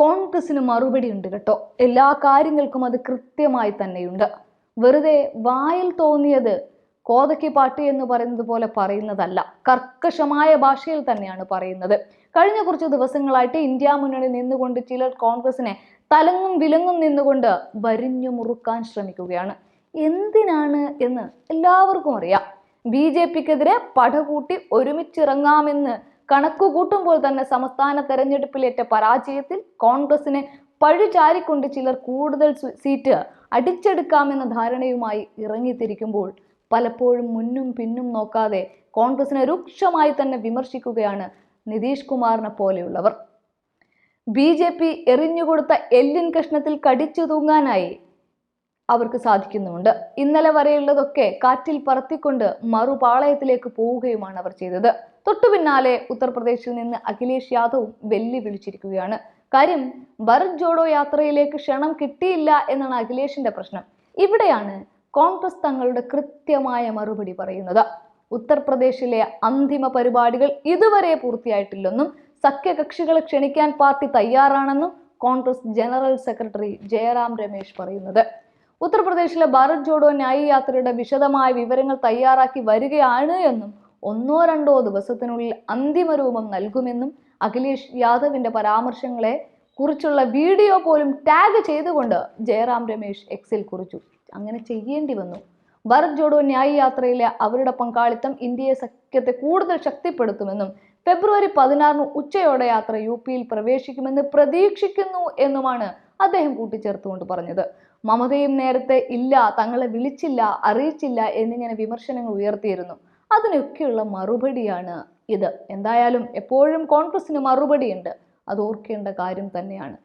കോൺഗ്രസിന് മറുപടി ഉണ്ട് കേട്ടോ. എല്ലാ കാര്യങ്ങൾക്കും അത് കൃത്യമായി തന്നെയുണ്ട്. വെറുതെ വായിൽ തോന്നിയത് കോതയ്ക്ക് പാട്ട് എന്ന് പറയുന്നത് പോലെ പറയുന്നതല്ല. കർക്കശമായ ഭാഷയിൽ തന്നെയാണ് പറയുന്നത്. കഴിഞ്ഞ കുറച്ച് ദിവസങ്ങളായിട്ട് ഇന്ത്യ മുന്നണി നിന്നുകൊണ്ട് ചിലർ കോൺഗ്രസിനെ തലങ്ങും വിലങ്ങും നിന്നുകൊണ്ട് വരിഞ്ഞു മുറുക്കാൻ ശ്രമിക്കുകയാണ്. എന്തിനാണ് എന്ന് എല്ലാവർക്കും അറിയാം. ബി ജെ പിക്കെതിരെ പടകൂട്ടി ഒരുമിച്ചിറങ്ങാമെന്ന് കണക്കു കൂട്ടുമ്പോൾ തന്നെ സംസ്ഥാന തെരഞ്ഞെടുപ്പിലേറ്റ പരാജയത്തിൽ കോൺഗ്രസിന് പഴുചാരിക്കൊണ്ട് ചിലർ കൂടുതൽ സീറ്റ് അടിച്ചെടുക്കാമെന്ന ധാരണയുമായി ഇറങ്ങിത്തിരിക്കുമ്പോൾ പലപ്പോഴും മുന്നും പിന്നും നോക്കാതെ കോൺഗ്രസിനെ രൂക്ഷമായി തന്നെ വിമർശിക്കുകയാണ് നിതീഷ് കുമാറിനെ പോലെയുള്ളവർ. ബി ജെ പി എറിഞ്ഞുകൊടുത്ത എല്ലിൻ കഷ്ണത്തിൽ കടിച്ചു തൂങ്ങാനായി അവർക്ക് സാധിക്കുന്നുമുണ്ട്. ഇന്നലെ വരെയുള്ളതൊക്കെ കാറ്റിൽ പറത്തിക്കൊണ്ട് മറുപാളയത്തിലേക്ക് പോവുകയുമാണ് അവർ ചെയ്തത്. തൊട്ടു പിന്നാലെ ഉത്തർപ്രദേശിൽ നിന്ന് അഖിലേഷ് യാദവും വെല്ലുവിളിച്ചിരിക്കുകയാണ്. കാര്യം ഭരത് ജോഡോ യാത്രയിലേക്ക് ക്ഷണം കിട്ടിയില്ല എന്നാണ് അഖിലേഷിന്റെ പ്രശ്നം. ഇവിടെയാണ് കോൺഗ്രസ് തങ്ങളുടെ കൃത്യമായ മറുപടി പറയുന്നത്. ഉത്തർപ്രദേശിലെ അന്തിമ പരിപാടികൾ ഇതുവരെ പൂർത്തിയായിട്ടില്ലെന്നും സഖ്യകക്ഷികളെ ക്ഷണിക്കാൻ പാർട്ടി തയ്യാറാണെന്നും കോൺഗ്രസ് ജനറൽ സെക്രട്ടറി ജയറാം രമേശ് പറയുന്നത്. ഉത്തർപ്രദേശിലെ ഭാരത് ജോഡോ ന്യായ യാത്രയുടെ വിശദമായ വിവരങ്ങൾ തയ്യാറാക്കി വരികയാണ് എന്നും ഒന്നോ രണ്ടോ ദിവസത്തിനുള്ളിൽ അന്തിമ രൂപം നൽകുമെന്നും അഖിലേഷ് യാദവിന്റെ പരാമർശങ്ങളെ കുറിച്ചുള്ള വീഡിയോ പോലും ടാഗ് ചെയ്തുകൊണ്ട് ജയറാം രമേശ് എക്സിൽ കുറിച്ചു. അങ്ങനെ ചെയ്യേണ്ടി വന്നു. ഭാരത് ജോഡോ ന്യായ യാത്രയിലെ അവരുടെ പങ്കാളിത്തം ഇന്ത്യയെ സഖ്യത്തെ കൂടുതൽ ശക്തിപ്പെടുത്തുമെന്നും ഫെബ്രുവരി പതിനാറിന് ഉച്ചയോടെ യാത്ര യു പിയിൽ പ്രവേശിക്കുമെന്ന് പ്രതീക്ഷിക്കുന്നു എന്നുമാണ് അദ്ദേഹം കൂട്ടിച്ചേർത്തുകൊണ്ട് പറഞ്ഞത്. മമതയും നേരത്തെ ഇല്ല തങ്ങളെ വിളിച്ചില്ല അറിയിച്ചില്ല എന്നിങ്ങനെ വിമർശനങ്ങൾ ഉയർത്തിയിരുന്നു. അതിനൊക്കെയുള്ള മറുപടിയാണ് ഇത്. എന്തായാലും എപ്പോഴും കോൺഗ്രസിന് മറുപടിയുണ്ട്. അത് ഓർക്കേണ്ട കാര്യം തന്നെയാണ്.